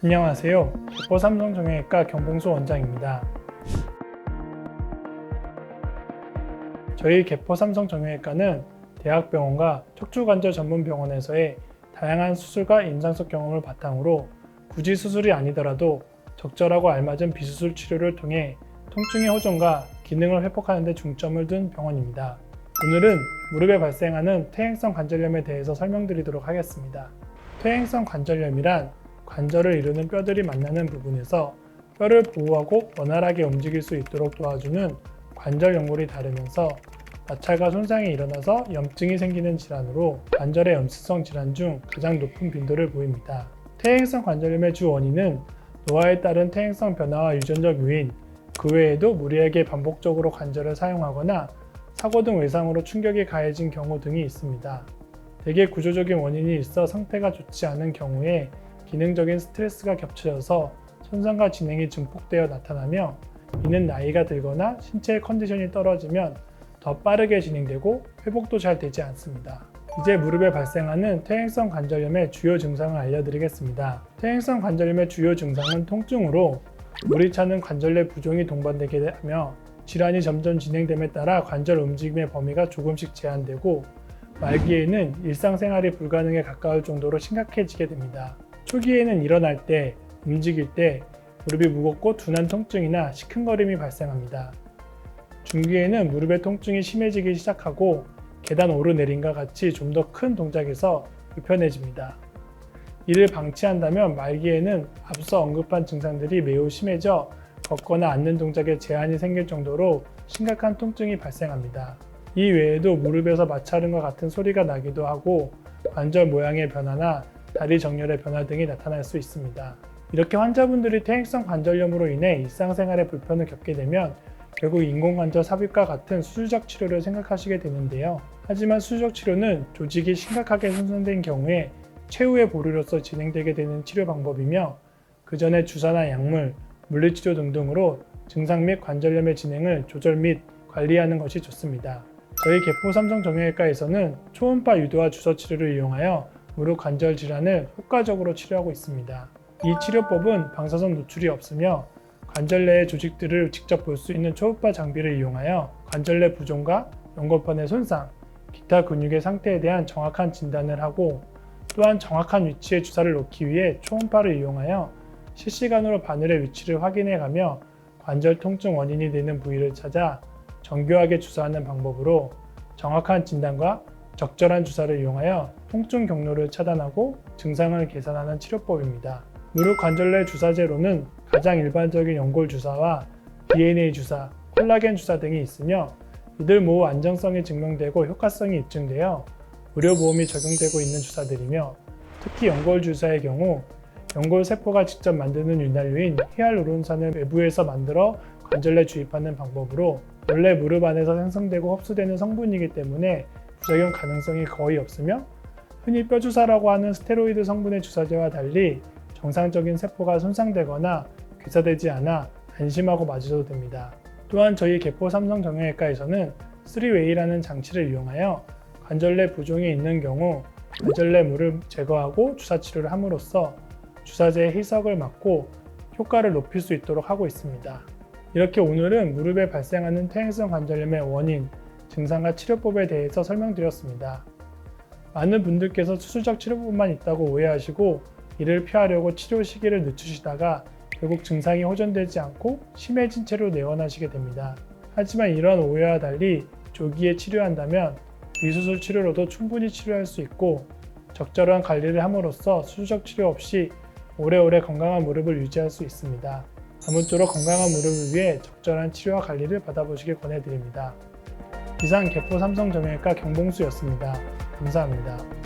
안녕하세요. 개포 삼성정형외과 경봉수 원장입니다. 저희 개포 삼성정형외과는 대학병원과 척추관절 전문 병원에서의 다양한 수술과 임상적 경험을 바탕으로 굳이 수술이 아니더라도 적절하고 알맞은 비수술 치료를 통해 통증의 호전과 기능을 회복하는 데 중점을 둔 병원입니다. 오늘은 무릎에 발생하는 퇴행성 관절염에 대해서 설명드리도록 하겠습니다. 퇴행성 관절염이란 관절을 이루는 뼈들이 만나는 부분에서 뼈를 보호하고 원활하게 움직일 수 있도록 도와주는 관절 연골이 다르면서 마찰과 손상이 일어나서 염증이 생기는 질환으로 관절의 염증성 질환 중 가장 높은 빈도를 보입니다. 퇴행성 관절염의 주 원인은 노화에 따른 퇴행성 변화와 유전적 요인, 그 외에도 무리하게 반복적으로 관절을 사용하거나 사고 등 외상으로 충격이 가해진 경우 등이 있습니다. 대개 구조적인 원인이 있어 상태가 좋지 않은 경우에 기능적인 스트레스가 겹쳐져서 손상과 진행이 증폭되어 나타나며 이는 나이가 들거나 신체의 컨디션이 떨어지면 더 빠르게 진행되고 회복도 잘 되지 않습니다. 이제 무릎에 발생하는 퇴행성 관절염의 주요 증상을 알려드리겠습니다. 퇴행성 관절염의 주요 증상은 통증으로 물이 차는 관절 내 부종이 동반되게 하며 질환이 점점 진행됨에 따라 관절 움직임의 범위가 조금씩 제한되고 말기에는 일상생활이 불가능에 가까울 정도로 심각해지게 됩니다. 초기에는 일어날 때, 움직일 때 무릎이 무겁고 둔한 통증이나 시큰거림이 발생합니다. 중기에는 무릎의 통증이 심해지기 시작하고 계단 오르내림과 같이 좀 더 큰 동작에서 불편해집니다. 이를 방치한다면 말기에는 앞서 언급한 증상들이 매우 심해져 걷거나 앉는 동작에 제한이 생길 정도로 심각한 통증이 발생합니다. 이 외에도 무릎에서 마찰음과 같은 소리가 나기도 하고 관절 모양의 변화나 다리 정렬의 변화 등이 나타날 수 있습니다. 이렇게 환자분들이 퇴행성 관절염으로 인해 일상생활에 불편을 겪게 되면 결국 인공관절 삽입과 같은 수술적 치료를 생각하시게 되는데요. 하지만 수술적 치료는 조직이 심각하게 손상된 경우에 최후의 보루로서 진행되게 되는 치료 방법이며 그 전에 주사나 약물, 물리치료 등등으로 증상 및 관절염의 진행을 조절 및 관리하는 것이 좋습니다. 저희 개포 삼성 정형외과에서는 초음파 유도와 주사 치료를 이용하여 무릎 관절 질환을 효과적으로 치료하고 있습니다. 이 치료법은 방사선 노출이 없으며 관절 내의 조직들을 직접 볼 수 있는 초음파 장비를 이용하여 관절 내 부종과 연골판의 손상, 기타 근육의 상태에 대한 정확한 진단을 하고 또한 정확한 위치에 주사를 놓기 위해 초음파를 이용하여 실시간으로 바늘의 위치를 확인해 가며 관절 통증 원인이 되는 부위를 찾아 정교하게 주사하는 방법으로 정확한 진단과 적절한 주사를 이용하여 통증 경로를 차단하고 증상을 개선하는 치료법입니다. 무릎 관절 내 주사제로는 가장 일반적인 연골 주사와 DNA 주사, 콜라겐 주사 등이 있으며 이들 모두 안정성이 증명되고 효과성이 입증되어 의료보험이 적용되고 있는 주사들이며 특히 연골 주사의 경우 연골 세포가 직접 만드는 윤활유인 히알루론산을 외부에서 만들어 관절 내 주입하는 방법으로 원래 무릎 안에서 생성되고 흡수되는 성분이기 때문에 부작용 가능성이 거의 없으며 흔히 뼈주사라고 하는 스테로이드 성분의 주사제와 달리 정상적인 세포가 손상되거나 괴사되지 않아 안심하고 맞으셔도 됩니다. 또한 저희 개포 삼성 정형외과에서는 3웨이라는 장치를 이용하여 관절 내 부종이 있는 경우 관절 내 물을 제거하고 주사 치료를 함으로써 주사제의 희석을 막고 효과를 높일 수 있도록 하고 있습니다. 이렇게 오늘은 무릎에 발생하는 퇴행성 관절염의 원인, 증상과 치료법에 대해서 설명드렸습니다. 많은 분들께서 수술적 치료법만 있다고 오해하시고 이를 피하려고 치료 시기를 늦추시다가 결국 증상이 호전되지 않고 심해진 채로 내원하시게 됩니다. 하지만 이러한 오해와 달리 조기에 치료한다면 비수술 치료로도 충분히 치료할 수 있고 적절한 관리를 함으로써 수술적 치료 없이 오래오래 건강한 무릎을 유지할 수 있습니다. 아무쪼록 건강한 무릎을 위해 적절한 치료와 관리를 받아보시길 권해드립니다. 이상 개포 삼성정형외과 경봉수였습니다. 감사합니다.